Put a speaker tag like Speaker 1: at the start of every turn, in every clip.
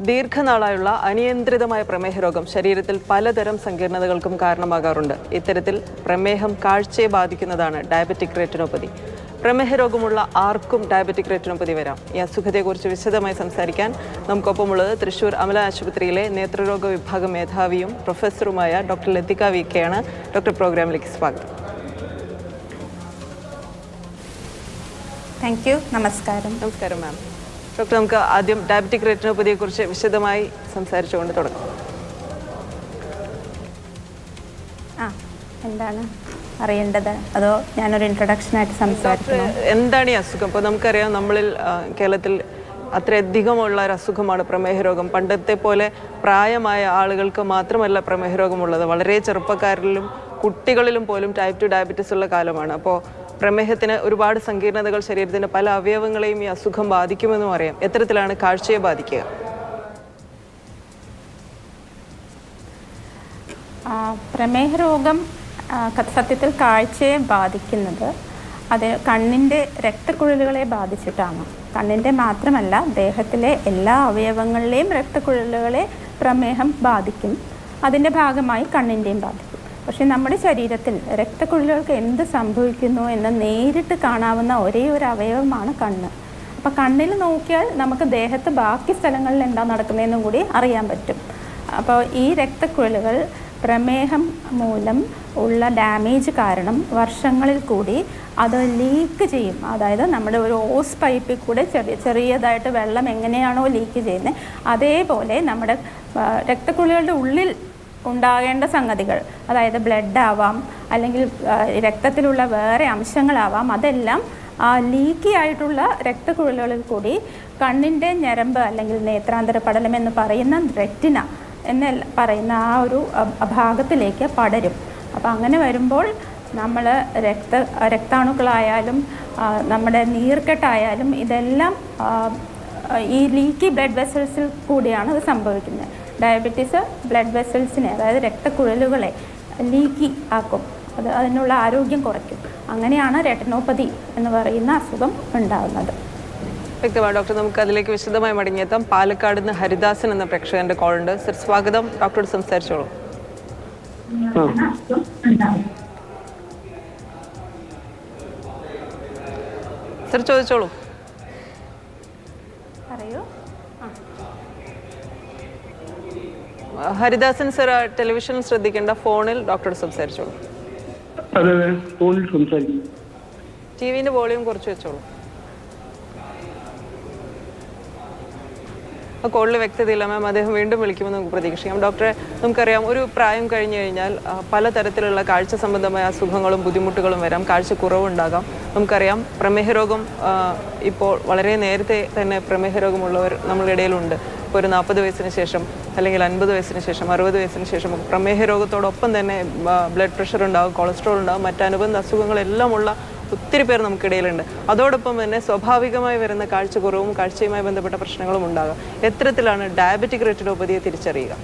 Speaker 1: ദീർഘനാളായുള്ള അനിയന്ത്രിതമായ പ്രമേഹ രോഗം ശരീരത്തിൽ പലതരം സങ്കീർണതകൾക്കും കാരണമാകാറുണ്ട്. ഇത്തരത്തിൽ പ്രമേഹം കാഴ്ചയെ ബാധിക്കുന്നതാണ് ഡയബറ്റിക് റെറ്റിനോപ്പതി. പ്രമേഹ രോഗമുള്ള ആർക്കും ഡയബറ്റിക് റെറ്റിനോപ്പതി വരാം. ഈ അസുഖത്തെക്കുറിച്ച് വിശദമായി സംസാരിക്കാൻ നമുക്കൊപ്പമുള്ളത് തൃശൂർ അമല ആശുപത്രിയിലെ നേത്രരോഗ വിഭാഗം മേധാവിയും പ്രൊഫസറുമായ ഡോക്ടർ ലതിക വി കെയാണ് ഡോക്ടർ പ്രോഗ്രാമിലേക്ക് സ്വാഗതം.
Speaker 2: താങ്ക് യു നമസ്കാരം.
Speaker 1: നമസ്കാരം മാം ഡോക്ടർ നമുക്ക് ആദ്യം ഡയബറ്റിക് റെറ്റിനോപ്പതിയെ കുറിച്ച് വിശദമായി സംസാരിച്ചുകൊണ്ട് തുടങ്ങാം.
Speaker 2: ആ എന്താണ് അറിയേണ്ടത്? അതോ ഞാനൊരു ഇൻട്രൊഡക്ഷനായിട്ട് സംസാരിച്ചു
Speaker 1: എന്താണ് ഈ അസുഖം? ഇപ്പോൾ നമുക്കറിയാം നമ്മളിൽ കേരളത്തിൽ അത്രയധികമുള്ള ഒരു അസുഖമാണ് പ്രമേഹ രോഗം. പണ്ടത്തെ പോലെ പ്രായമായ ആളുകൾക്ക് മാത്രമല്ല പ്രമേഹ രോഗമുള്ളത്. വളരെ ചെറുപ്പക്കാരിലും കുട്ടികളിലും പോലും ടൈപ്പ് ടു ഡയബറ്റിസ് ഉള്ള കാലമാണ്. അപ്പോൾ പ്രമേഹത്തിന് ഒരുപാട് സങ്കീർണതകൾ ശരീരത്തിന്റെ പല അവയവങ്ങളെയും ഈ അസുഖം ബാധിക്കുമെന്നും അറിയാം. എത്തരത്തിലാണ് കാഴ്ചയെ ബാധിക്കുക?
Speaker 2: പ്രമേഹ രോഗം സത്യത്തിൽ കാഴ്ചയെ ബാധിക്കുന്നത് അത് കണ്ണിന്റെ രക്തക്കുഴലുകളെ ബാധിച്ചിട്ടാണ്. കണ്ണിന്റെ മാത്രമല്ല ദേഹത്തിലെ എല്ലാ അവയവങ്ങളിലെയും രക്തക്കുഴലുകളെ പ്രമേഹം ബാധിക്കും. അതിന്റെ ഭാഗമായി കണ്ണിന്റെയും ബാധിക്കും. പക്ഷേ നമ്മുടെ ശരീരത്തിൽ രക്തക്കുഴലുകൾക്ക് എന്ത് സംഭവിക്കുന്നു എന്ന് നേരിട്ട് കാണാവുന്ന ഒരേ ഒരു അവയവമാണ് കണ്ണ്. അപ്പോൾ കണ്ണിൽ നോക്കിയാൽ നമുക്ക് ദേഹത്ത് ബാക്കി സ്ഥലങ്ങളിൽ എന്താ നടക്കുന്നതെന്നും കൂടി അറിയാൻ പറ്റും. അപ്പോൾ ഈ രക്തക്കുഴലുകൾ പ്രമേഹം മൂലം ഉള്ള ഡാമേജ് കാരണം വർഷങ്ങളിൽ കൂടി അത് ലീക്ക് ചെയ്യും. അതായത് നമ്മുടെ ഒരു ഓസ് പൈപ്പിൽ കൂടെ ചെറിയ ചെറിയതായിട്ട് വെള്ളം എങ്ങനെയാണോ ലീക്ക് ചെയ്യുന്നത് അതേപോലെ നമ്മുടെ രക്തക്കുഴലുകളുടെ ഉള്ളിൽ ഉണ്ടാകേണ്ട സംഗതികൾ അതായത് ബ്ലഡ് ആവാം അല്ലെങ്കിൽ രക്തത്തിലുള്ള വേറെ അംശങ്ങളാവാം അതെല്ലാം ആ ലീക്കി ആയിട്ടുള്ള രക്തക്കുഴലുകളിൽ കൂടി കണ്ണിന്റെ ഞരമ്പ് അല്ലെങ്കിൽ നേത്രാന്തര പടലം എന്ന് പറയുന്ന റെറ്റിന എന്ന് പറയുന്ന ആ ഒരു ഭാഗത്തിലേക്ക് പടരും. അപ്പോൾ അങ്ങനെ വരുമ്പോൾ നമ്മൾ രക്ത രക്താണുക്കളായാലും നമ്മുടെ നീർക്കെട്ടായാലും ഇതെല്ലാം ഈ ലീക്കി ബ്ലഡ് വെസൽസിൽ കൂടിയാണ് ഇത് സംഭവിക്കുന്നത്. ഡയബറ്റീസ് ബ്ലഡ് വെസൽസിനെ അതായത് രക്തക്കുഴലുകളെ ലീക്കി ആക്കും. അത് അതിനുള്ള ആരോഗ്യം കുറയ്ക്കും. അങ്ങനെയാണ് റെട്ടനോപ്പതി എന്ന് പറയുന്ന അസുഖം ഉണ്ടാകുന്നത്
Speaker 1: വ്യക്തമാണ്? ഡോക്ടർ നമുക്ക് അതിലേക്ക് വിശദമായി മടങ്ങിയെത്താം. പാലക്കാട് നിന്ന് ഹരിദാസൻ എന്ന പ്രേക്ഷകന്റെ കോൾ ഉണ്ട് സർ സ്വാഗതം. ഡോക്ടറോട് സംസാരിച്ചോളൂ. സർ ചോദിച്ചോളൂ.
Speaker 2: പറയൂ.
Speaker 1: ഹരിദാസൻ സർ ടെലിവിഷനിൽ ശ്രദ്ധിക്കേണ്ട ഫോണിൽ ഡോക്ടർ സംസാരിച്ചോളൂ.
Speaker 3: അതെ ഫോണിൽ സംസാരിക്കും.
Speaker 1: ടി വിന്റെ വോളിയം കുറച്ച് വെച്ചോളൂ. കോളിൽ വ്യക്തതയില്ല മാം. അദ്ദേഹം വീണ്ടും വിളിക്കുമെന്ന് നമുക്ക് പ്രതീക്ഷിക്കാം. ഡോക്ടറെ നമുക്കറിയാം ഒരു പ്രായം കഴിഞ്ഞു കഴിഞ്ഞാൽ പലതരത്തിലുള്ള കാഴ്ച സംബന്ധമായ അസുഖങ്ങളും ബുദ്ധിമുട്ടുകളും വരാം. കാഴ്ച കുറവുണ്ടാകാം. നമുക്കറിയാം പ്രമേഹരോഗം ഇപ്പോൾ വളരെ നേരത്തെ തന്നെ പ്രമേഹരോഗമുള്ളവർ നമ്മളിടയിലുണ്ട് ഇപ്പോൾ ഒരു നാൽപ്പത് വയസ്സിന് ശേഷം അല്ലെങ്കിൽ അൻപത് വയസ്സിന് ശേഷം അറുപത് വയസ്സിന് ശേഷം പ്രമേഹ രോഗത്തോടൊപ്പം തന്നെ ബ്ലഡ് പ്രഷർ ഉണ്ടാകും കൊളസ്ട്രോൾ ഉണ്ടാകും മറ്റനുബന്ധ അസുഖങ്ങളെല്ലാം ഉള്ള ഒത്തിരി പേർ നമുക്കിടയിലുണ്ട്. അതോടൊപ്പം തന്നെ സ്വാഭാവികമായി വരുന്ന കാഴ്ചക്കുറവും കാഴ്ചയുമായി ബന്ധപ്പെട്ട പ്രശ്നങ്ങളും ഉണ്ടാകാം. എത്തരത്തിലാണ് ഡയബറ്റിക് റെറ്റിനോപ്പതിയെ തിരിച്ചറിയുക.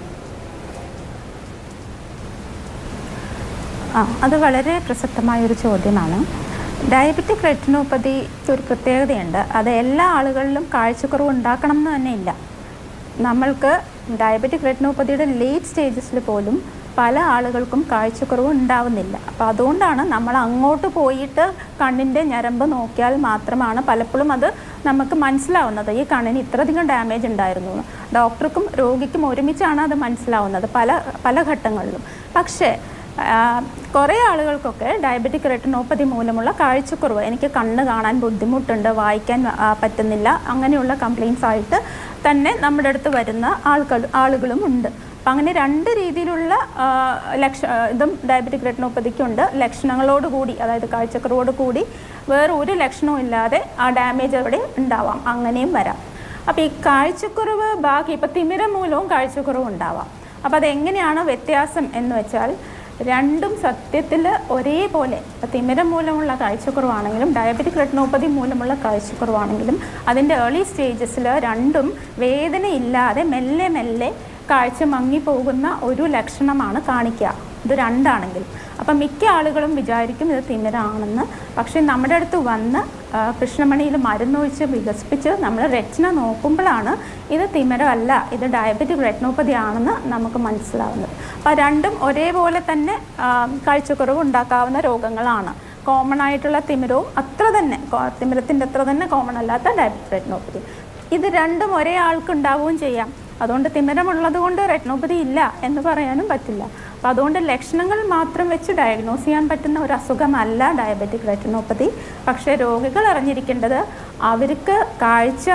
Speaker 2: ആ അത് വളരെ പ്രസക്തമായ ഒരു ചോദ്യമാണ് ഡയബറ്റിക് റെറ്റിനോപ്പതിക്ക് ഒരു പ്രത്യേകതയുണ്ട്. അത് എല്ലാ ആളുകളിലും കാഴ്ചക്കുറവ് ഉണ്ടാക്കണം എന്ന് തന്നെ ഇല്ല. നമ്മൾക്ക് ഡയബറ്റിക് റെറ്റിനോപ്പതിയുടെ ലേറ്റ് സ്റ്റേജസിൽ പോലും പല ആളുകൾക്കും കാഴ്ചക്കുറവ് ഉണ്ടാവുന്നില്ല. അപ്പോൾ അതുകൊണ്ടാണ് നമ്മൾ അങ്ങോട്ട് പോയിട്ട് കണ്ണിന്റെ ഞരമ്പ് നോക്കിയാൽ മാത്രമാണ് പലപ്പോഴും അത് നമുക്ക് മനസ്സിലാവുന്നത്. ഈ കണ്ണിന് ഇത്രയധികം ഡാമേജ് ഉണ്ടായിരുന്നു. ഡോക്ടർക്കും രോഗിക്കും ഒരുമിച്ചാണ് അത് മനസ്സിലാവുന്നത് പല പല ഘട്ടങ്ങളിലും. പക്ഷേ കുറേ ആളുകൾക്കൊക്കെ ഡയബറ്റിക് റെറ്റിനോപ്പതി മൂലമുള്ള കാഴ്ചക്കുറവ് എനിക്ക് കണ്ണ് കാണാൻ ബുദ്ധിമുട്ടുണ്ട് വായിക്കാൻ പറ്റുന്നില്ല അങ്ങനെയുള്ള കംപ്ലയിൻസ് ആയിട്ട് തന്നെ നമ്മുടെ അടുത്ത് വരുന്ന ആൾക്കൾ ആളുകളും ഉണ്ട് അപ്പം അങ്ങനെ രണ്ട് രീതിയിലുള്ള ലക്ഷ ഇതും ഡയബറ്റിക് റെറ്റിനോപ്പതിക്കുണ്ട് ലക്ഷണങ്ങളോട് കൂടി അതായത് കാഴ്ചക്കുറവോട് കൂടി വേറെ ഒരു ലക്ഷണവും ഇല്ലാതെ ആ ഡാമേജ് അവിടെ ഉണ്ടാവാം. അങ്ങനെയും വരാം. അപ്പോൾ ഈ കാഴ്ചക്കുറവ് ബാക്കി ഇപ്പം തിമിരം മൂലവും കാഴ്ചക്കുറവ് ഉണ്ടാവാം. അപ്പോൾ അതെങ്ങനെയാണ് വ്യത്യാസം എന്ന് വെച്ചാൽ രണ്ടും സത്യത്തിൽ ഒരേപോലെ ഇപ്പം തിമിരം മൂലമുള്ള കാഴ്ചക്കുറവാണെങ്കിലും ഡയബറ്റിക് റെട്ടിനോപ്പതി മൂലമുള്ള കാഴ്ചക്കുറവാണെങ്കിലും അതിന്റെ ഏർലി സ്റ്റേജസിൽ രണ്ടും വേദനയില്ലാതെ മെല്ലെ മെല്ലെ കാഴ്ച മങ്ങിപ്പോകുന്ന ഒരു ലക്ഷണമാണ് കാണിക്കുക. ഇത് രണ്ടാണെങ്കിൽ. അപ്പം മിക്ക ആളുകളും വിചാരിക്കും ഇത് തിമിരാണെന്ന് പക്ഷേ നമ്മുടെ അടുത്ത് വന്ന് കൃഷ്ണമണിയിൽ മരുന്നൊഴിച്ച് വികസിപ്പിച്ച് നമ്മൾ രചന നോക്കുമ്പോഴാണ് ഇത് തിമിരമല്ല ഇത് ഡയബറ്റിക് റെറ്റിനോപ്പതി ആണെന്ന് നമുക്ക് മനസ്സിലാവുന്നത്. അപ്പോൾ രണ്ടും ഒരേപോലെ തന്നെ കാഴ്ചക്കുറവ് ഉണ്ടാക്കാവുന്ന രോഗങ്ങളാണ്. കോമൺ ആയിട്ടുള്ള തിമിരവും അത്ര തന്നെ തിമിരത്തിന്റെ അത്ര തന്നെ കോമൺ അല്ലാത്ത ഡയബറ്റിക് റെറ്റിനോപ്പതി ഇത് രണ്ടും ഒരേ ആൾക്ക് ഉണ്ടാവുകയും ചെയ്യാം. അതുകൊണ്ട് തിമിരമുള്ളത് കൊണ്ട് റെറ്റിനോപ്പതി ഇല്ല എന്ന് പറയാനും പറ്റില്ല. അപ്പോൾ അതുകൊണ്ട് ലക്ഷണങ്ങൾ മാത്രം വെച്ച് ഡയഗ്നോസ് ചെയ്യാൻ പറ്റുന്ന ഒരു അസുഖമല്ല ഡയബറ്റിക് റെറ്റിനോപ്പതി പക്ഷേ രോഗികൾ അറിഞ്ഞിരിക്കേണ്ടത് അവർക്ക് കാഴ്ച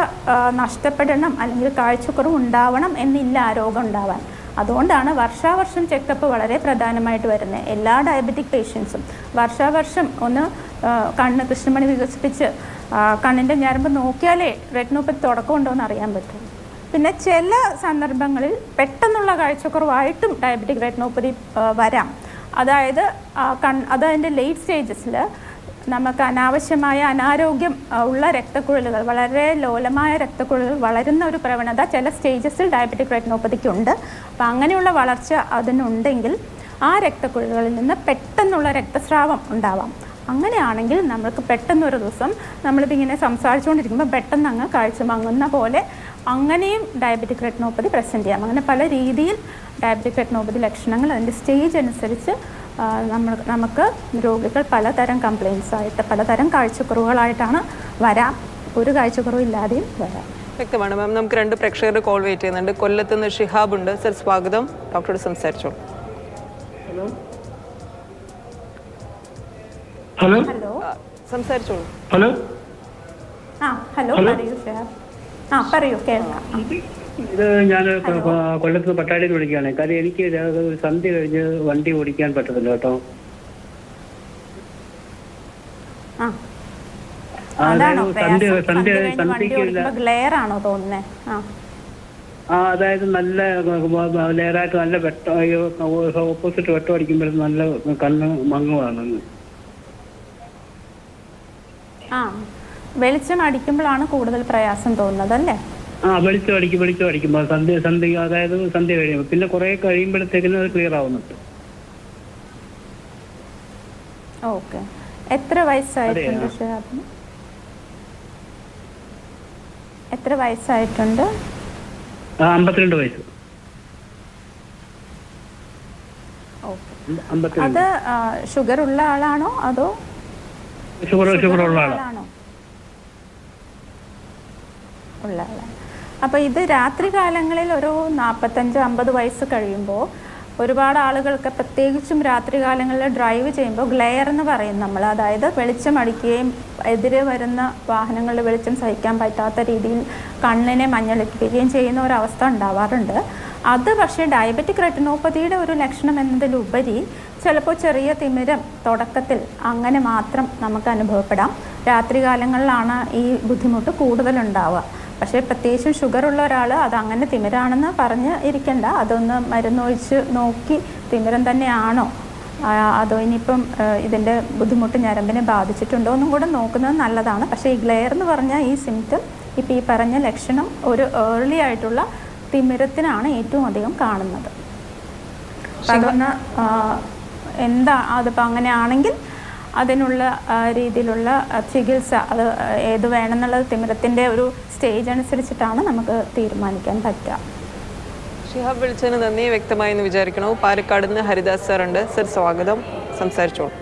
Speaker 2: നഷ്ടപ്പെടണം അല്ലെങ്കിൽ കാഴ്ചക്കുറവ് ഉണ്ടാവണം എന്നില്ല ആ രോഗം ഉണ്ടാവാൻ. അതുകൊണ്ടാണ് വർഷാവർഷം ചെക്കപ്പ് വളരെ പ്രധാനമായിട്ട് വരുന്നത്. എല്ലാ ഡയബറ്റിക് പേഷ്യൻസും വർഷാവർഷം ഒന്ന് കണ്ണ് കൃഷ്ണമണി വികസിപ്പിച്ച് കണ്ണിന്റെ ഞരമ്പ് നോക്കിയാലേ റെറ്റിനോപ്പതി തുടക്കമുണ്ടോ എന്ന് അറിയാൻ പറ്റും പിന്നെ ചില സന്ദർഭങ്ങളിൽ പെട്ടെന്നുള്ള കാഴ്ചക്കുറവായിട്ടും ഡയബറ്റിക് റെറ്റിനോപ്പതി വരാം. അതായത് കൺ അത് അതിന്റെ ലേറ്റ് സ്റ്റേജസിൽ നമുക്ക് അനാവശ്യമായ അനാരോഗ്യം ഉള്ള രക്തക്കുഴലുകൾ വളരെ ലോലമായ രക്തക്കുഴലുകൾ വളരുന്ന ഒരു പ്രവണത ചില സ്റ്റേജസിൽ ഡയബറ്റിക് റെറ്റിനോപ്പതിക്കുണ്ട് അപ്പം അങ്ങനെയുള്ള വളർച്ച അതിനുണ്ടെങ്കിൽ ആ രക്തക്കുഴലുകളിൽ നിന്ന് പെട്ടെന്നുള്ള രക്തസ്രാവം ഉണ്ടാവാം. അങ്ങനെയാണെങ്കിൽ നമ്മൾക്ക് പെട്ടെന്ന് ഒരു ദിവസം നമ്മളിപ്പോൾ ഇങ്ങനെ സംസാരിച്ചുകൊണ്ടിരിക്കുമ്പോൾ പെട്ടെന്ന് അങ്ങ് കാഴ്ച മങ്ങുന്ന പോലെ അങ്ങനെയും ഡയബറ്റിക് റെറ്റിനോപ്പതി പ്രസന്റ് ചെയ്യാം. അങ്ങനെ പല രീതിയിൽ ഡയബറ്റിക് റെറ്റിനോപ്പതി ലക്ഷണങ്ങൾ അതിന്റെ സ്റ്റേജ് അനുസരിച്ച് നമ്മൾ നമുക്ക് രോഗികൾ പലതരം കംപ്ലയിൻസ് ആയിട്ട് പലതരം കാഴ്ചക്കുറവുകളായിട്ടാണ് വരാം. ഒരു കാഴ്ചക്കുറവും ഇല്ലാതെയും വരാം.
Speaker 1: വ്യക്തമാണ് മാം. നമുക്ക് രണ്ട് പ്രേക്ഷകർ കോൾ വെയിറ്റ് ചെയ്യുന്നുണ്ട്. കൊല്ലത്ത് നിന്ന് ഷിഹാബ് ഉണ്ട്. സർ സ്വാഗതം. ഡോക്ടറോട് സംസാരിച്ചോളൂ.
Speaker 3: ഹലോ.
Speaker 2: ഹലോ?
Speaker 1: സംസാരിച്ചോളൂ.
Speaker 3: ഹലോ?
Speaker 2: ആ ഹലോ
Speaker 3: ഹലോ.
Speaker 2: പറയൂ ഷെയർ ആ പറയൂ കേൾക്കാം.
Speaker 3: ഇത് ഞാൻ കൊല്ലത്ത് പട്ടാടിയിൽ നിന്ന് വിളിക്കുകയാണ്. കാര്യം എനിക്ക് ഒരു സന്ധ്യ കഴിഞ്ഞ് വണ്ടി ഓടിക്കാൻ പറ്റത്തില്ല കേട്ടോ.
Speaker 2: ആ.
Speaker 3: അതായത് സന്ധ്യ സന്ധ്യ
Speaker 2: ആ.
Speaker 3: നല്ല ലെയറായിട്ട് നല്ല വെട്ട ഓപ്പോസിറ്റ് വെട്ടം അടിക്കുമ്പോഴും നല്ല കണ്ണ് മങ്ങുവാണ്.
Speaker 2: ആ വെളിച്ചം അടിക്കുമ്പോഴാണ് കൂടുതൽ പ്രയാസം തോന്നുന്നത് അല്ലേ?
Speaker 3: ആ വെളിച്ചം അടിക്കും വെളിച്ചം അടിക്കുമ്പോൾ സന്ധ്യ സന്ധ്യ അതായത് സന്ധ്യ കഴിയുമ്പോൾ പിന്നെ കുറെ കഴിയുമ്പോഴത്തേക്കിനും അത് ക്ലിയർ ആവുന്നുണ്ട്.
Speaker 2: ഓക്കെ. എത്ര വയസ്സായിട്ടുണ്ട്? ഷിഹാബിന് എത്ര വയസ്സായിട്ടുണ്ട്?
Speaker 3: അമ്പത്തിരണ്ട് വയസ്സ്.
Speaker 2: അത് ഷുഗർ ഉള്ള ആളാണോ അതോ
Speaker 3: ഷുഗർ ഷുഗർ ഉള്ള ആളാണ്
Speaker 2: ആളാണോ ഉള്ള ആളാണ് അപ്പോൾ ഇത് രാത്രി കാലങ്ങളിൽ ഒരു നാൽപ്പത്തഞ്ച് അമ്പത് വയസ്സ് കഴിയുമ്പോൾ ഒരുപാട് ആളുകൾക്ക് പ്രത്യേകിച്ചും രാത്രി കാലങ്ങളിൽ ഡ്രൈവ് ചെയ്യുമ്പോൾ ഗ്ലെയർ എന്ന് പറയും നമ്മൾ അതായത് വെളിച്ചം അടിക്കുകയും എതിരെ വരുന്ന വാഹനങ്ങളിൽ വെളിച്ചം സഹിക്കാൻ പറ്റാത്ത രീതിയിൽ കണ്ണിനെ മഞ്ഞളിപ്പിക്കുകയും ചെയ്യുന്ന ഒരവസ്ഥ ഉണ്ടാവാറുണ്ട്. അത് പക്ഷേ ഡയബറ്റിക് റെറ്റിനോപ്പതിയുടെ ഒരു ലക്ഷണം എന്നതിലുപരി ചിലപ്പോൾ ചെറിയ തിമിരം തുടക്കത്തിൽ അങ്ങനെ മാത്രം നമുക്ക് അനുഭവപ്പെടാം. രാത്രികാലങ്ങളിലാണ് ഈ ബുദ്ധിമുട്ട് കൂടുതലുണ്ടാവുക. പക്ഷേ പ്രത്യേകിച്ചും ഷുഗർ ഉള്ള ഒരാൾ അത് അങ്ങനെ തിമിരാണെന്ന് പറഞ്ഞ് ഇരിക്കണ്ട. അതൊന്ന് മരുന്നൊഴിച്ച് നോക്കി തിമിരം തന്നെയാണോ? അതോ ഇനിയിപ്പം ഇതിന്റെ ബുദ്ധിമുട്ട് ഞരമ്പിനെ ബാധിച്ചിട്ടുണ്ടോ എന്നും കൂടെ നോക്കുന്നത് നല്ലതാണ്. പക്ഷേ ഈ ഗ്ലെയർ എന്ന് പറഞ്ഞാൽ ഈ സിംറ്റം ഇപ്പം ഈ പറഞ്ഞ ലക്ഷണം ഒരു ഏർലി ആയിട്ടുള്ള തിമിരത്തിനാണ് ഏറ്റവും അധികം കാണുന്നത്. ആ, എന്താ അതിപ്പോൾ അങ്ങനെയാണെങ്കിൽ അതിനുള്ള രീതിയിലുള്ള ചികിത്സ അത് ഏത് വേണമെന്നുള്ളത് തിമിരത്തിന്റെ ഒരു സ്റ്റേജ് അനുസരിച്ചിട്ടാണ് നമുക്ക് തീരുമാനിക്കാൻ പറ്റുക.
Speaker 1: ഷിഹാബ് വിളിച്ചതിന് നന്ദി വ്യക്തമായി എന്ന് വിചാരിക്കണോ പാലക്കാട് നിന്ന് ഹരിദാസ് സാർ ഉണ്ട് സർ സ്വാഗതം. സംസാരിച്ചോളൂ.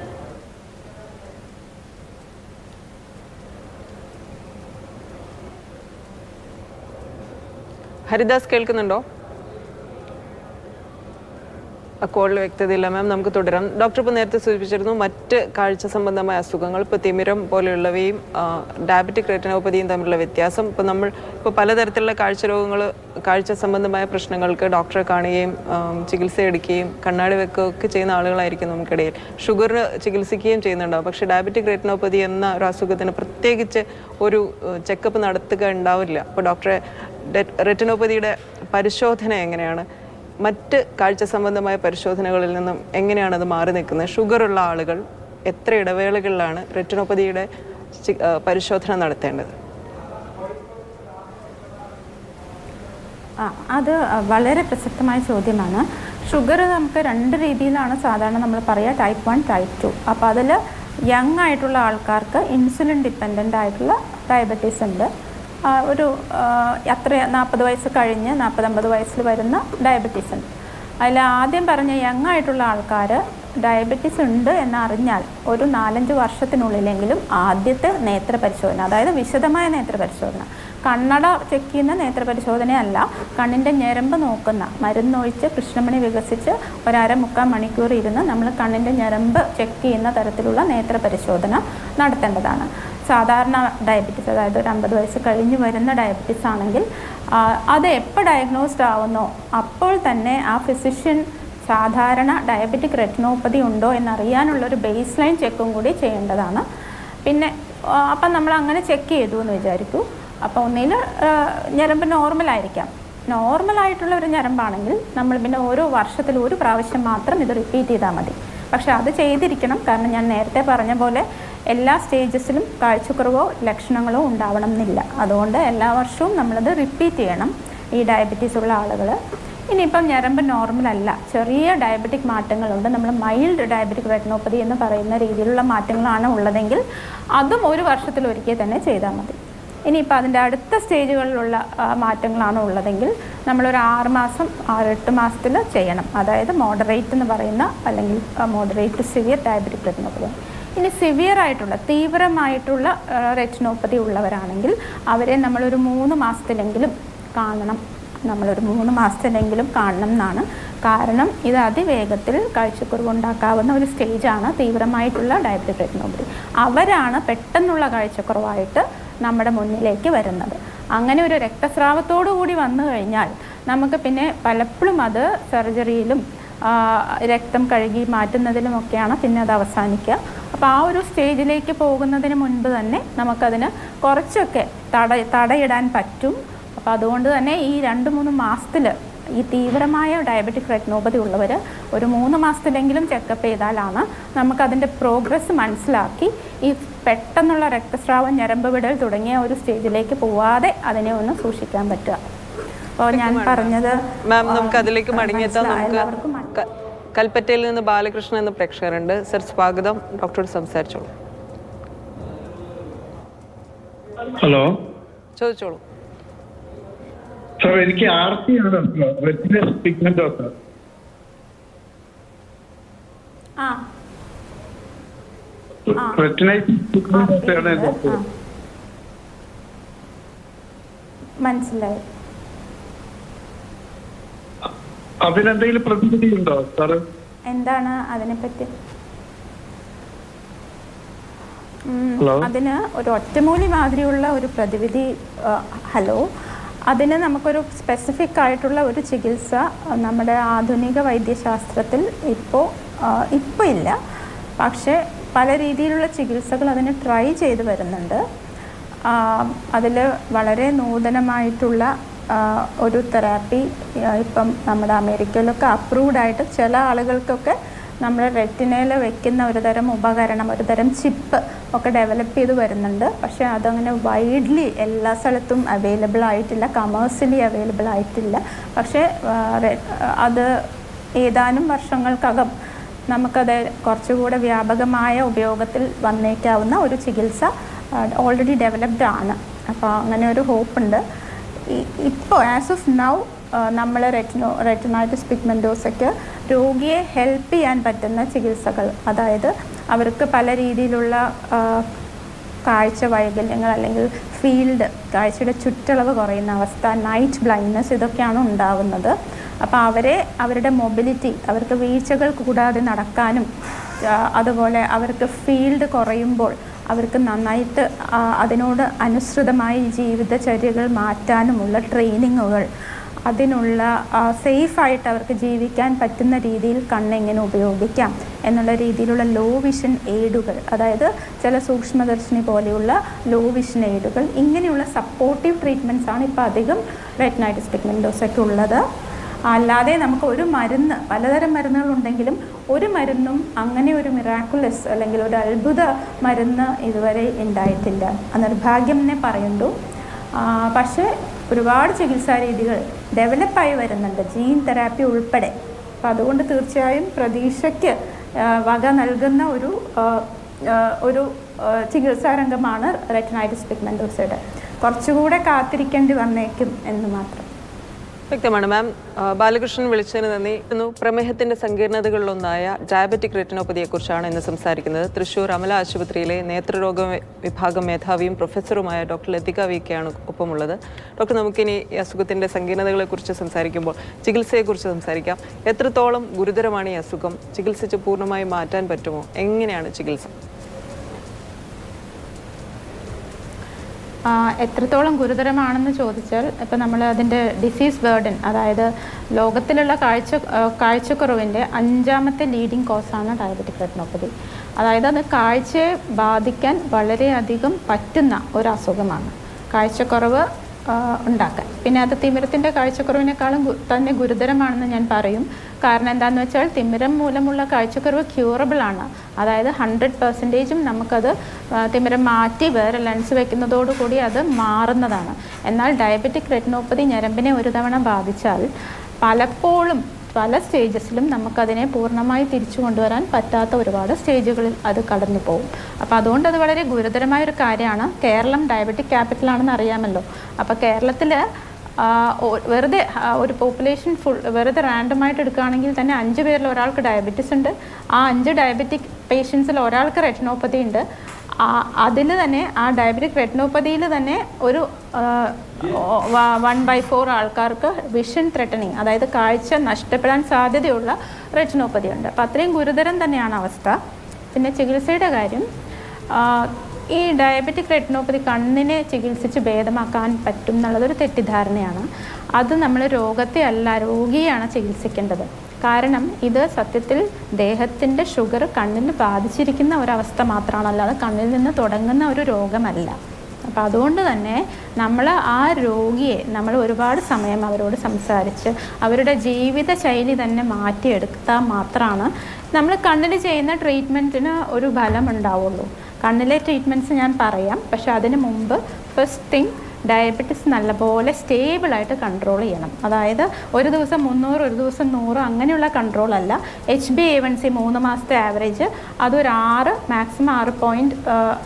Speaker 1: ഹരിദാസ് കേൾക്കുന്നുണ്ടോ? കോളിൽ വ്യക്തതയില്ല മാം നമുക്ക് തുടരാം. ഡോക്ടർ ഇപ്പോൾ നേരത്തെ സൂചിപ്പിച്ചിരുന്നു മറ്റ് കാഴ്ച സംബന്ധമായ അസുഖങ്ങൾ ഇപ്പോൾ തിമിരം പോലെയുള്ളവയും ഡയബറ്റിക് റെറ്റിനോപ്പതിയും തമ്മിലുള്ള വ്യത്യാസം. ഇപ്പോൾ നമ്മൾ ഇപ്പോൾ പലതരത്തിലുള്ള കാഴ്ച രോഗങ്ങൾ കാഴ്ച സംബന്ധമായ പ്രശ്നങ്ങൾക്ക് ഡോക്ടറെ കാണുകയും ചികിത്സ എടുക്കുകയും കണ്ണാടി വെക്കുകയൊക്കെ ചെയ്യുന്ന ആളുകളായിരിക്കും നമുക്കിടയിൽ. ഷുഗർ ചികിത്സിക്കുകയും ചെയ്യുന്നുണ്ടാവും. പക്ഷേ ഡയബറ്റിക് റെറ്റിനോപ്പതി എന്ന ഒരു അസുഖത്തിന് പ്രത്യേകിച്ച് ഒരു ചെക്കപ്പ് നടത്തുക ഉണ്ടാവില്ല. അപ്പോൾ ഡോക്ടറെ റെറ്റിനോപ്പതിയുടെ പരിശോധന എങ്ങനെയാണ്? മറ്റ് കാഴ്ച സംബന്ധമായ പരിശോധനകളിൽ നിന്നും എങ്ങനെയാണ് അത് മാറി നിൽക്കുന്നത്? ഷുഗറുള്ള ആളുകൾ എത്ര ഇടവേളകളിലാണ് റെറ്റിനോപ്പതിയുടെ പരിശോധന നടത്തേണ്ടത്?
Speaker 2: അത് വളരെ പ്രസക്തമായ ചോദ്യമാണ്. ഷുഗർ നമുക്ക് രണ്ട് രീതിയിലാണ് സാധാരണ നമ്മൾ പറയുക ടൈപ്പ് വൺ ടൈപ്പ് ടു അപ്പോൾ അതിൽ യങ് ആയിട്ടുള്ള ആൾക്കാർക്ക് ഇൻസുലിൻ ഡിപ്പെൻഡന്റ് ആയിട്ടുള്ള ഡയബറ്റീസ് ഉണ്ട്. ഒരു അത്ര നാൽപ്പത് വയസ്സ് കഴിഞ്ഞ് നാൽപ്പത്തമ്പത് വയസ്സിൽ വരുന്ന ഡയബറ്റീസ് ഉണ്ട്. അതിൽ ആദ്യം പറഞ്ഞ യങ് ആയിട്ടുള്ള ആൾക്കാർ ഡയബറ്റീസ് ഉണ്ട് എന്നറിഞ്ഞാൽ ഒരു നാലഞ്ച് വർഷത്തിനുള്ളിലെങ്കിലും ആദ്യത്തെ നേത്ര പരിശോധന അതായത് വിശദമായ നേത്ര പരിശോധന കണ്ണട ചെക്ക് ചെയ്യുന്ന നേത്രപരിശോധനയല്ല. കണ്ണിന്റെ ഞരമ്പ് നോക്കുന്ന മരുന്നൊഴിച്ച് കൃഷ്ണമണി വികസിച്ച് ഒരര മുക്കാൽ മണിക്കൂർ ഇരുന്ന് നമ്മൾ കണ്ണിന്റെ ഞരമ്പ് ചെക്ക് ചെയ്യുന്ന തരത്തിലുള്ള നേത്രപരിശോധന നടത്തേണ്ടതാണ്. സാധാരണ ഡയബറ്റീസ് അതായത് ഒരു അമ്പത് വയസ്സ് കഴിഞ്ഞ് വരുന്ന ഡയബറ്റീസ് ആണെങ്കിൽ അത് എപ്പോൾ ഡയഗ്നോസ്ഡ് ആവുന്നോ അപ്പോൾ തന്നെ ആ ഫിസിഷ്യൻ സാധാരണ ഡയബറ്റിക് റെറ്റിനോപ്പതി ഉണ്ടോ എന്നറിയാനുള്ള ഒരു ബേസ് ലൈൻ ചെക്കും കൂടി ചെയ്യേണ്ടതാണ്. പിന്നെ അപ്പം നമ്മൾ അങ്ങനെ ചെക്ക് ചെയ്തു എന്ന് വിചാരിക്കൂ. അപ്പോൾ ഒന്നിൽ ഞരമ്പ് നോർമലായിരിക്കാം നോർമലായിട്ടുള്ള ഒരു ഞരമ്പാണെങ്കിൽ നമ്മൾ പിന്നെ ഓരോ വർഷത്തിൽ ഒരു പ്രാവശ്യം മാത്രം ഇത് റിപ്പീറ്റ് ചെയ്താൽ മതി. പക്ഷെ അത് ചെയ്തിരിക്കണം. കാരണം ഞാൻ നേരത്തെ പറഞ്ഞ പോലെ എല്ലാ സ്റ്റേജസിലും കാഴ്ചക്കുറവോ ലക്ഷണങ്ങളോ ഉണ്ടാവണം എന്നില്ല. അതുകൊണ്ട് എല്ലാ വർഷവും നമ്മളത് റിപ്പീറ്റ് ചെയ്യണം ഈ ഡയബറ്റീസ് ഉള്ള ആളുകൾ ഇനിയിപ്പം ഞരമ്പ് നോർമൽ അല്ല. ചെറിയ ഡയബറ്റിക് മാറ്റങ്ങളുണ്ട്. നമ്മൾ മൈൽഡ് ഡയബറ്റിക് റെറ്റിനോപ്പതി എന്ന് പറയുന്ന രീതിയിലുള്ള മാറ്റങ്ങളാണ് ഉള്ളതെങ്കിൽ അതും ഒരു വർഷത്തിൽ ഒരിക്കൽ തന്നെ ചെയ്താൽ മതി. ഇനിയിപ്പോൾ അതിന്റെ അടുത്ത സ്റ്റേജുകളിലുള്ള മാറ്റങ്ങളാണ് ഉള്ളതെങ്കിൽ നമ്മളൊരു ആറ് മാസം ആറ് എട്ട് മാസത്തിൽ ചെയ്യണം. അതായത് മോഡറേറ്റ് എന്ന് പറയുന്ന അല്ലെങ്കിൽ മോഡറേറ്റ് സിവിയർ ഡയബറ്റിക് റെറ്റിനോപ്പതി ഇനി സിവിയർ ആയിട്ടുള്ള തീവ്രമായിട്ടുള്ള റെറ്റിനോപ്പതി ഉള്ളവരാണെങ്കിൽ അവരെ നമ്മളൊരു മൂന്ന് മാസത്തിലെങ്കിലും കാണണം. നമ്മളൊരു മൂന്ന് മാസത്തിലെങ്കിലും കാണണം എന്നാണ്. കാരണം ഇത് അതിവേഗത്തിൽ കാഴ്ചക്കുറവ് ഉണ്ടാക്കാവുന്ന ഒരു സ്റ്റേജാണ് തീവ്രമായിട്ടുള്ള ഡയബറ്റിക് റെറ്റിനോപ്പതി അവരാണ് പെട്ടെന്നുള്ള കാഴ്ചക്കുറവായിട്ട് നമ്മുടെ മുന്നിലേക്ക് വരുന്നത്. അങ്ങനെ ഒരു രക്തസ്രാവത്തോടു കൂടി വന്നു കഴിഞ്ഞാൽ നമുക്ക് പിന്നെ പലപ്പോഴും അത് സർജറിയിലും രക്തം കഴുകി മാറ്റുന്നതിലുമൊക്കെയാണ് പിന്നെ അത് അവസാനിക്കുക. അപ്പോൾ ആ ഒരു സ്റ്റേജിലേക്ക് പോകുന്നതിന് മുൻപ് തന്നെ നമുക്കതിന് കുറച്ചൊക്കെ തട തടയിടാൻ പറ്റും. അപ്പോൾ അതുകൊണ്ട് തന്നെ ഈ രണ്ട് മൂന്ന് മാസത്തിൽ ഈ തീവ്രമായ ഡയബറ്റിക് റെറ്റിനോപ്പതി ഉള്ളവർ ഒരു മൂന്ന് മാസത്തിലെങ്കിലും ചെക്കപ്പ് ചെയ്താലാണ് നമുക്കതിന്റെ പ്രോഗ്രസ് മനസ്സിലാക്കി ഈ പെട്ടെന്നുള്ള രക്തസ്രാവം ഞരമ്പ് വിടൽ തുടങ്ങിയ ഒരു സ്റ്റേജിലേക്ക് പോവാതെ അതിനെ ഒന്ന് സൂക്ഷിക്കാൻ പറ്റുക. അപ്പോൾ ഞാൻ പറഞ്ഞത്
Speaker 1: മാം നമുക്ക് അതിലേക്ക് മടങ്ങിയെത്താം നമുക്ക് കൽപ്പറ്റയിൽ നിന്ന് ബാലകൃഷ്ണൻ എന്ന പ്രേക്ഷകരുണ്ട്. സർ സ്വാഗതം. ഡോക്ടറോട് സംസാരിച്ചോളൂ.
Speaker 3: ഹലോ?
Speaker 1: ചോദിച്ചോളൂ.
Speaker 3: സാർ എനിക്ക് ആർ സി ആണ് റെറ്റിനൈറ്റിസ് പിഗ്മെന്റോസ്
Speaker 2: ആ. മനസ്സിലായി.
Speaker 3: അതിനെന്തെങ്കിലും പ്രതിവിധി ഉണ്ടോ സാറ്?
Speaker 2: എന്താണ് അതിനെപ്പറ്റി? പറ്റി
Speaker 3: ഹലോ?
Speaker 2: അതിന് ഒരു ഒറ്റമൂലി മാതിരിയുള്ള ഒരു പ്രതിവിധി ഹലോ? അതിന് നമുക്കൊരു സ്പെസിഫിക് ആയിട്ടുള്ള ഒരു ചികിത്സ നമ്മുടെ ആധുനിക വൈദ്യശാസ്ത്രത്തിൽ ഇപ്പോൾ ഇപ്പോൾ ഇല്ല. പക്ഷേ പല രീതിയിലുള്ള ചികിത്സകൾ അതിന് ട്രൈ ചെയ്ത് വരുന്നുണ്ട്. അതിൽ വളരെ നൂതനമായിട്ടുള്ള ഒരു തെറാപ്പി ഇപ്പം നമ്മുടെ അമേരിക്കയിലൊക്കെ അപ്രൂവ്ഡ് ആയിട്ട് ചില ആളുകൾക്കൊക്കെ നമ്മൾ റെറ്റിനയിൽ വെക്കുന്ന ഒരു തരം ഉപകരണം ഒരു തരം ചിപ്പ് ഒക്കെ ഡെവലപ്പ് ചെയ്ത് വരുന്നുണ്ട്. പക്ഷേ അതങ്ങനെ വൈഡ്ലി എല്ലാ സ്ഥലത്തും അവൈലബിൾ ആയിട്ടില്ല കമേഴ്സ്യലി അവൈലബിൾ ആയിട്ടില്ല. പക്ഷേ അത് ഏതാനും വർഷങ്ങൾക്കകം നമുക്കത് കുറച്ചുകൂടെ വ്യാപകമായ ഉപയോഗത്തിൽ വന്നേക്കാവുന്ന ഒരു ചികിത്സ ഓൾറെഡി ഡെവലപ്ഡ് ആണ്. അപ്പോൾ അങ്ങനെ ഒരു ഹോപ്പുണ്ട് ഇപ്പോൾ ആസ് ഓഫ് നൗ നമ്മൾ റെറ്റിനോ റെറ്റിനൈറ്റിസ് പിഗ്മെന്റോസയ്ക്ക് രോഗിയെ ഹെൽപ്പ് ചെയ്യാൻ പറ്റുന്ന ചികിത്സകൾ. അതായത് അവർക്ക് പല രീതിയിലുള്ള കാഴ്ച വൈകല്യങ്ങൾ അല്ലെങ്കിൽ ഫീൽഡ് കാഴ്ചയുടെ ചുറ്റളവ് കുറയുന്ന അവസ്ഥ നൈറ്റ് ബ്ലൈൻഡ്നെസ് ഇതൊക്കെയാണ് ഉണ്ടാവുന്നത്. അപ്പോൾ അവരെ അവരുടെ മൊബിലിറ്റി അവർക്ക് വീഴ്ചകൾ കൂടാതെ നടക്കാനും അതുപോലെ അവർക്ക് ഫീൽഡ് കുറയുമ്പോൾ അവർക്ക് നന്നായിട്ട് അതിനോട് അനുസൃതമായി ജീവിതചര്യകൾ മാറ്റാനുമുള്ള ട്രെയിനിങ്ങുകൾ അതിനുള്ള സേഫായിട്ട് അവർക്ക് ജീവിക്കാൻ പറ്റുന്ന രീതിയിൽ കണ്ണെങ്ങനെ ഉപയോഗിക്കാം എന്നുള്ള രീതിയിലുള്ള ലോ വിഷൻ എയ്ഡുകൾ അതായത് ചില സൂക്ഷ്മദർശിനി പോലെയുള്ള ലോ വിഷൻ എയ്ഡുകൾ ഇങ്ങനെയുള്ള സപ്പോർട്ടീവ് ട്രീറ്റ്മെന്റ്സ് ആണ് ഇപ്പോൾ അധികം റെറ്റിനൈറ്റിസ് പിഗ്മെന്റോസൊക്കെ ഉള്ളത്. അല്ലാതെ നമുക്ക് ഒരു മരുന്ന് പലതരം മരുന്നുകളുണ്ടെങ്കിലും ഒരു മരുന്നും അങ്ങനെ ഒരു മിറാക്കുലസ് അല്ലെങ്കിൽ ഒരു അത്ഭുത മരുന്ന് ഇതുവരെ ഉണ്ടായിട്ടില്ല. നിർഭാഗ്യം എന്നെ പറയുന്നു. പക്ഷേ ഒരുപാട് ചികിത്സാ രീതികൾ ഡെവലപ്പായി വരുന്നുണ്ട്. ജീൻ തെറാപ്പി ഉൾപ്പെടെ. അപ്പോൾ അതുകൊണ്ട് തീർച്ചയായും പ്രതീക്ഷയ്ക്ക് വക നൽകുന്ന ഒരു ഒരു ചികിത്സാ രംഗമാണ് റെറ്റിനൈറ്റിസ് പിഗ്മെന്റോസയുടെ കുറച്ചുകൂടെ കാത്തിരിക്കേണ്ടി വന്നേക്കും എന്ന് മാത്രം.
Speaker 1: വ്യക്തമാണ് മാം. ബാലകൃഷ്ണൻ വിളിച്ചതിന് നന്ദി. പ്രമേഹത്തിന്റെ സങ്കീർണതകളിലൊന്നായ ഡയബറ്റിക് റെറ്റിനോപ്പതിയെ കുറിച്ചാണ് ഇന്ന് സംസാരിക്കുന്നത്. തൃശൂർ അമല ആശുപത്രിയിലെ നേത്രരോഗ വിഭാഗം മേധാവിയും പ്രൊഫസറുമായ ഡോക്ടർ ലതിക വി. കെയാണ് ഒപ്പമുള്ളത്. ഡോക്ടർ നമുക്കിനി ഈ അസുഖത്തിന്റെ സങ്കീർണതകളെക്കുറിച്ച് സംസാരിക്കുമ്പോൾ ചികിത്സയെക്കുറിച്ച് സംസാരിക്കാം. എത്രത്തോളം ഗുരുതരമാണ് ഈ അസുഖം? ചികിത്സിച്ച് പൂർണമായി മാറ്റാൻ പറ്റുമോ? എങ്ങനെയാണ് ചികിത്സ?
Speaker 2: എത്രത്തോളം ഗുരുതരമാണെന്ന് ചോദിച്ചാൽ ഇപ്പം നമ്മൾ അതിന്റെ ഡിസീസ് ബേർഡൻ അതായത് ലോകത്തിലുള്ള കാഴ്ച കാഴ്ചക്കുറവിന്റെ അഞ്ചാമത്തെ ലീഡിങ് കോസാണ് ഡയബറ്റിക് റെറ്റിനോപ്പതി അതായത് അത് കാഴ്ചയെ ബാധിക്കാൻ വളരെയധികം പറ്റുന്ന ഒരു അസുഖമാണ് കാഴ്ചക്കുറവ് ഉണ്ടാക്കാൻ. പിന്നെ അത് തിമിരത്തിന്റെ കാഴ്ചക്കുറവിനേക്കാളും തന്നെ ഗുരുതരമാണെന്ന് ഞാൻ പറയും. കാരണം എന്താണെന്ന് വെച്ചാൽ തിമിരം മൂലമുള്ള കാഴ്ചക്കുറവ് ക്യൂറബിൾ ആണ്. അതായത് ഹൺഡ്രഡ് പെർസെന്റേജും നമുക്കത് തിമിരം മാറ്റി വേറെ ലെൻസ് വെക്കുന്നതോടുകൂടി അത് മാറുന്നതാണ്. എന്നാൽ ഡയബറ്റിക് റെറ്റിനോപ്പതി ഞരമ്പിനെ ഒരു തവണ ബാധിച്ചാൽ പലപ്പോഴും പല സ്റ്റേജസിലും നമുക്കതിനെ പൂർണമായി തിരിച്ചു കൊണ്ടുവരാൻ പറ്റാത്ത ഒരുപാട് സ്റ്റേജുകളിൽ അത് കടന്നു പോകും. അപ്പോൾ അതുകൊണ്ട് അത് വളരെ ഗുരുതരമായ ഒരു കാര്യമാണ്. കേരളം ഡയബറ്റിക് ക്യാപിറ്റലാണെന്ന് അറിയാമല്ലോ. അപ്പോൾ കേരളത്തിൽ വെറുതെ ഒരു പോപ്പുലേഷൻ ഫുൾ വെറുതെ റാൻഡമായിട്ട് എടുക്കുകയാണെങ്കിൽ തന്നെ അഞ്ച് പേരിൽ ഒരാൾക്ക് ഡയബറ്റിസ് ഉണ്ട്. ആ അഞ്ച് ഡയബറ്റിക് പേഷ്യൻസിൽ ഒരാൾക്ക് റെറ്റിനോപ്പതി ഉണ്ട്. അതിൽ തന്നെ ആ ഡയബറ്റിക് റെറ്റിനോപ്പതിയിൽ തന്നെ ഒരു വൺ ബൈ ഫോർ ആൾക്കാർക്ക് വിഷൻ ത്രെട്ടനിങ് അതായത് കാഴ്ച നഷ്ടപ്പെടാൻ സാധ്യതയുള്ള റെറ്റിനോപ്പതി ഉണ്ട്. അപ്പോൾ അത്രയും ഗുരുതരം തന്നെയാണ് അവസ്ഥ. പിന്നെ ചികിത്സയുടെ കാര്യം ഈ ഡയബറ്റിക് റെറ്റിനോപ്പതി കണ്ണിനെ ചികിത്സിച്ച് ഭേദമാക്കാൻ പറ്റും എന്നുള്ളതൊരു തെറ്റിദ്ധാരണയാണ്. അത് നമ്മൾ രോഗത്തെ അല്ല രോഗിയാണ് ചികിത്സിക്കേണ്ടത്. കാരണം ഇത് സത്യത്തിൽ ദേഹത്തിന്റെ ഷുഗർ കണ്ണിന് ബാധിച്ചിരിക്കുന്ന ഒരവസ്ഥ മാത്രമാണ് അല്ലാതെ കണ്ണിൽ നിന്ന് തുടങ്ങുന്ന ഒരു രോഗമല്ല. അപ്പം അതുകൊണ്ട് തന്നെ നമ്മൾ ആ രോഗിയെ നമ്മൾ ഒരുപാട് സമയം അവരോട് സംസാരിച്ച് അവരുടെ ജീവിത ശൈലി തന്നെ മാറ്റിയെടുത്താൽ മാത്രമാണ് നമ്മൾ കണ്ണിന് ചെയ്യുന്ന ട്രീറ്റ്മെന്റിന് ഒരു ഫലം ഉണ്ടാവുള്ളൂ. കണ്ണിലെ ട്രീറ്റ്മെന്റ്സ് ഞാൻ പറയാം. പക്ഷെ അതിന് മുമ്പ് ഫസ്റ്റ് തിങ് ഡയബറ്റിസ് നല്ലപോലെ സ്റ്റേബിളായിട്ട് കൺട്രോൾ ചെയ്യണം. അതായത് ഒരു ദിവസം മുന്നൂറ് ഒരു ദിവസം നൂറ് അങ്ങനെയുള്ള കൺട്രോൾ അല്ല. H B A one C മൂന്ന് മാസത്തെ ആവറേജ് അതൊരു ആറ് മാക്സിമം ആറ് പോയിന്റ്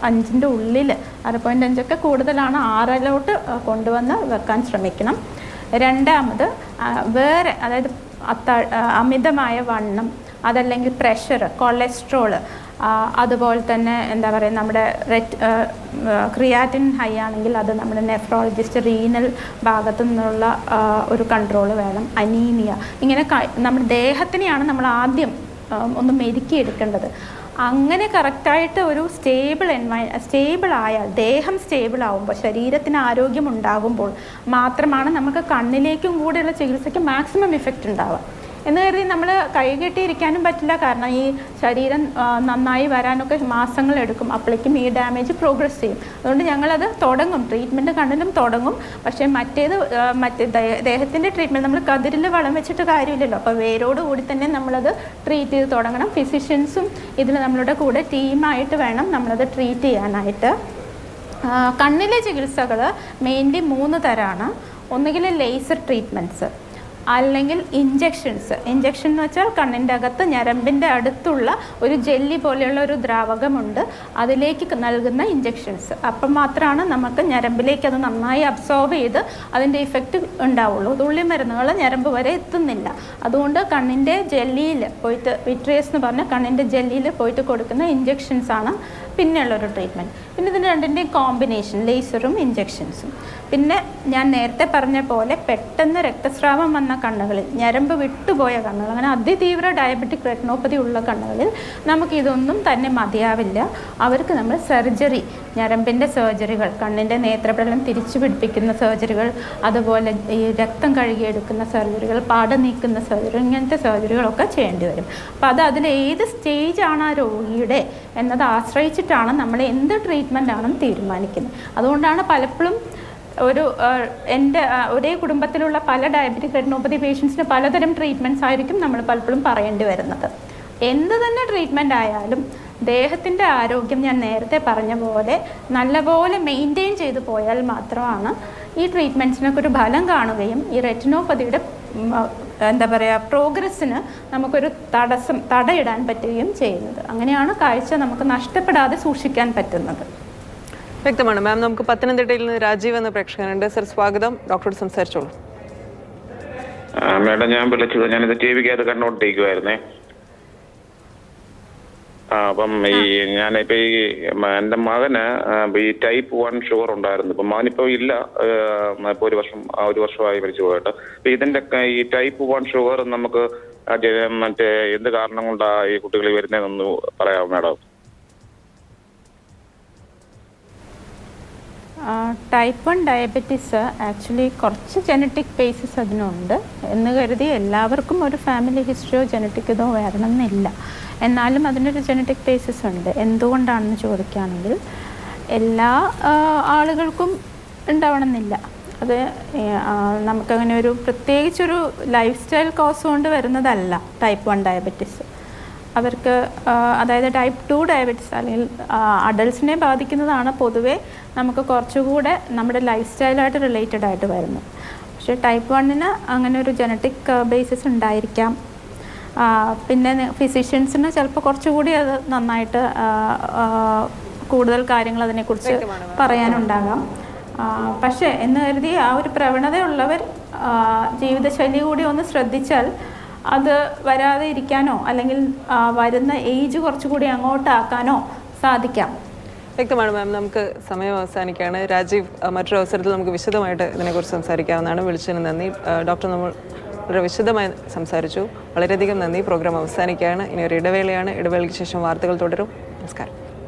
Speaker 2: അഞ്ചിന്റെ ഉള്ളിൽ ആറ് പോയിന്റ് അഞ്ചൊക്കെ കൂടുതലാണ് ആറിലോട്ട് കൊണ്ടുവന്ന് വെക്കാൻ ശ്രമിക്കണം. രണ്ടാമത് വേറെ അതായത് അമിതമായ വണ്ണം അതല്ലെങ്കിൽ പ്രഷർ കൊളസ്ട്രോൾ അതുപോലെ തന്നെ എന്താ പറയുക നമ്മുടെ റെറ്റ് ക്രിയാറ്റിൻ ഹൈ ആണെങ്കിൽ അത് നമ്മുടെ നെഫ്രോളജിസ്റ്റ് റീനൽ ഭാഗത്തു നിന്നുള്ള ഒരു കൺട്രോൾ വേണം. അനീമിയ ഇങ്ങനെ നമ്മുടെ ദേഹത്തിനെയാണ് നമ്മൾ ആദ്യം ഒന്ന് മെരുക്കിയെടുക്കേണ്ടത് അങ്ങനെ കറക്റ്റായിട്ട് ഒരു സ്റ്റേബിൾ എൻവയ സ്റ്റേബിൾ ആയാൽ ദേഹം സ്റ്റേബിൾ ആകുമ്പോൾ ശരീരത്തിന് ആരോഗ്യം ഉണ്ടാകുമ്പോൾ മാത്രമാണ് നമുക്ക് കണ്ണിലേക്കും കൂടെയുള്ള ചികിത്സയ്ക്ക് മാക്സിമം ഇഫക്റ്റ് ഉണ്ടാവുക. എന്ന് കരുതി നമ്മൾ കൈകെട്ടിയിരിക്കാനും പറ്റില്ല. കാരണം ഈ ശരീരം നന്നായി വരാനൊക്കെ മാസങ്ങൾ എടുക്കും. അപ്പോഴേക്കും ഈ ഡാമേജ് പ്രോഗ്രസ് ചെയ്യും. അതുകൊണ്ട് ഞങ്ങളത് തുടങ്ങും. ട്രീറ്റ്മെന്റ് കണ്ണിലും തുടങ്ങും. പക്ഷേ മറ്റേത് മറ്റേ ദേഹത്തിന്റെ ട്രീറ്റ്മെന്റ് നമ്മൾ കതിരിൽ വളം വെച്ചിട്ട് കാര്യമില്ലല്ലോ. അപ്പോൾ വേരോട് കൂടി തന്നെ നമ്മളത് ട്രീറ്റ് ചെയ്ത് തുടങ്ങണം. ഫിസിഷ്യൻസും ഇതിൽ നമ്മളുടെ കൂടെ ടീമായിട്ട് വേണം നമ്മളത് ട്രീറ്റ് ചെയ്യാനായിട്ട്. കണ്ണിലെ ചികിത്സകൾ മെയിൻലി മൂന്ന് തരമാണ് ഒന്നുകിൽ ലേസർ ട്രീറ്റ്മെന്റ്സ് അല്ലെങ്കിൽ ഇഞ്ചെക്ഷൻസ് ഇഞ്ചെക്ഷൻ എന്ന് വെച്ചാൽ കണ്ണിന്റെ അകത്ത് ഞരമ്പിന്റെ അടുത്തുള്ള ഒരു ജെല്ലി പോലെയുള്ള ഒരു ദ്രാവകമുണ്ട്. അതിലേക്ക് നൽകുന്ന ഇഞ്ചെക്ഷൻസ് അപ്പം മാത്രമാണ് നമുക്ക് ഞരമ്പിലേക്ക് അത് നന്നായി അബ്സോർബ് ചെയ്ത് അതിന്റെ ഇഫക്റ്റ് ഉണ്ടാവുള്ളൂ. തുള്ളി മരുന്നുകൾ ഞരമ്പ് വരെ എത്തുന്നില്ല. അതുകൊണ്ട് കണ്ണിന്റെ ജെല്ലിയിൽ പോയിട്ട് വിട്രിയസ് എന്ന് പറഞ്ഞ കണ്ണിന്റെ ജെല്ലിയിൽ പോയിട്ട് കൊടുക്കുന്ന ഇഞ്ചെക്ഷൻസ് ആണ് പിന്നെയുള്ളൊരു ട്രീറ്റ്മെന്റ് പിന്നെ ഇതിന് രണ്ടിന്റെയും കോമ്പിനേഷൻ ലേസറും ഇഞ്ചെക്ഷൻസും പിന്നെ ഞാൻ നേരത്തെ പറഞ്ഞ പോലെ പെട്ടെന്ന് രക്തസ്രാവം വന്ന കണ്ണുകളിൽ ഞരമ്പ് വിട്ടുപോയ കണ്ണുകൾ അങ്ങനെ അതിതീവ്ര ഡയബറ്റിക് റെറ്റിനോപ്പതി ഉള്ള കണ്ണുകളിൽ നമുക്ക് ഇതൊന്നും തന്നെ മതിയാവില്ല. അവർക്ക് നമ്മൾ സർജറി ഞരമ്പിന്റെ സർജറികൾ കണ്ണിന്റെ നേത്രപ്രലം തിരിച്ചു പിടിപ്പിക്കുന്ന സർജറികൾ അതുപോലെ ഈ രക്തം കഴുകിയെടുക്കുന്ന സർജറികൾ പാട നീക്കുന്ന സർജറി ഇങ്ങനത്തെ സർജറികളൊക്കെ ചെയ്യേണ്ടി വരും. അപ്പോൾ അത് അതിൽ ഏത് സ്റ്റേജാണ് ആ രോഗിയുടെ എന്നത് ആശ്രയിച്ചിട്ടാണ് നമ്മൾ എന്ത് ട്രീറ്റ്മെന്റ് ആണെന്ന് തീരുമാനിക്കുന്നത്. അതുകൊണ്ടാണ് പലപ്പോഴും ഒരു എന്റെ ഒരേ കുടുംബത്തിലുള്ള പല ഡയബറ്റിക് റെറ്റിനോപ്പതി പേഷ്യൻസിന് പലതരം ട്രീറ്റ്മെന്റ്സ് ആയിരിക്കും നമ്മൾ പലപ്പോഴും പറയേണ്ടി വരുന്നത്. എന്ത് തന്നെ ട്രീറ്റ്മെന്റ് ആയാലും ദേഹത്തിന്റെ ആരോഗ്യം ഞാൻ നേരത്തെ പറഞ്ഞ പോലെ നല്ലപോലെ മെയിന്റെയിൻ ചെയ്തു പോയാൽ മാത്രമാണ് ഈ ട്രീറ്റ്മെന്റ്സിനൊക്കെ ഒരു ഫലം കാണുകയും ഈ റെറ്റിനോപ്പതിയുടെ എന്താ പറയുക പ്രോഗ്രസ്സിന് നമുക്കൊരു തടസ്സം തടയിടാൻ പറ്റുകയും ചെയ്യുന്നത്. അങ്ങനെയാണ് കാഴ്ച നമുക്ക് നഷ്ടപ്പെടാതെ സൂക്ഷിക്കാൻ പറ്റുന്നത്.
Speaker 1: വ്യക്തമാണ്. മാം നമുക്ക് പത്തനംതിട്ടയിൽ നിന്ന് രാജീവ് എന്ന പ്രേക്ഷകനുണ്ട്. സർ സ്വാഗതം. ഡോക്ടറോട് സംസാരിച്ചോളൂ.
Speaker 4: മാഡം ഞാൻ വിളിച്ചത് ഞാനിത് ടി വിക്കകത്ത് കണ്ടോണ്ടിരിക്കുവായിരുന്നേ ആ അപ്പം ഈ ഞാനിപ്പോ ഈ എന്റെ മകന് ഈ ടൈപ്പ് വൺ ഷുഗർ ഉണ്ടായിരുന്നു. ഇപ്പൊ മകനിപ്പോ ഇല്ല ഇപ്പൊ ഒരു വർഷം ആ, ഒരു വർഷമായി മരിച്ചു പോയിട്ട്. അപ്പൊ ഇതിന്റെ ഈ ടൈപ്പ് വൺ ഷുഗർ നമുക്ക് മറ്റേ എന്ത് കാരണം കൊണ്ടാ ഈ കുട്ടികളിൽ വരുന്നതെന്ന് പറയാമോ madam?
Speaker 2: Type one diabetes actually കുറച്ച് ജനറ്റിക് ബേസിസ് അതിനുണ്ട്. എന്ന് കരുതി എല്ലാവർക്കും ഒരു ഫാമിലി ഹിസ്റ്ററിയോ ജനറ്റിക് ഇതോ വരണമെന്നില്ല. എന്നാലും അതിനൊരു ജനറ്റിക് ബേസിസ് ഉണ്ട്. എന്തുകൊണ്ടാണെന്ന് ചോദിക്കുകയാണെങ്കിൽ എല്ലാ ആളുകൾക്കും ഉണ്ടാവണമെന്നില്ല. അത് നമുക്കങ്ങനെ ഒരു പ്രത്യേകിച്ചൊരു ലൈഫ് സ്റ്റൈൽ കോസ് കൊണ്ട് വരുന്നതല്ല ടൈപ്പ് വൺ ഡയബറ്റിസ് അവർക്ക് അതായത് ടൈപ്പ് ടു ഡയബറ്റിസ് അല്ലെങ്കിൽ അഡൾട്ട്സിനെ ബാധിക്കുന്നതാണ് പൊതുവേ നമുക്ക് കുറച്ചുകൂടെ നമ്മുടെ ലൈഫ് സ്റ്റൈലായിട്ട് റിലേറ്റഡ് ആയിട്ട് വരുന്നത്. പക്ഷേ ടൈപ്പ് വണ്ണിന് അങ്ങനെ ഒരു ജനറ്റിക് ബേസിസ് ഉണ്ടായിരിക്കാം പിന്നെ ഫിസിഷ്യൻസിന് ചിലപ്പോൾ കുറച്ചുകൂടി അത് നന്നായിട്ട് കൂടുതൽ കാര്യങ്ങൾ അതിനെക്കുറിച്ച് പറയാനുണ്ടാകാം. പക്ഷേ എന്ന് കരുതി ആ ഒരു പ്രവണതയുള്ളവർ ജീവിതശൈലി കൂടി ഒന്ന് ശ്രദ്ധിച്ചാൽ അത് വരാതെ ഇരിക്കാനോ അല്ലെങ്കിൽ വരുന്ന ഏജ് കുറച്ചുകൂടി അങ്ങോട്ടാക്കാനോ സാധിക്കാം.
Speaker 1: വ്യക്തമാണ് മാം. നമുക്ക് സമയം അവസാനിക്കുകയാണ്. രാജീവ് മറ്റൊരു അവസരത്തിൽ നമുക്ക് വിശദമായിട്ട് ഇതിനെക്കുറിച്ച് സംസാരിക്കാവുന്നതാണ്. വിളിച്ചതിന് നന്ദി. ഡോക്ടർ നമ്മൾ വളരെ വിശദമായി സംസാരിച്ചു. വളരെയധികം നന്ദി. പ്രോഗ്രാം അവസാനിക്കുകയാണ്. ഇനി ഒരു ഇടവേളയാണ്. ഇടവേളയ്ക്ക് ശേഷം വാർത്തകൾ തുടരും. നമസ്കാരം.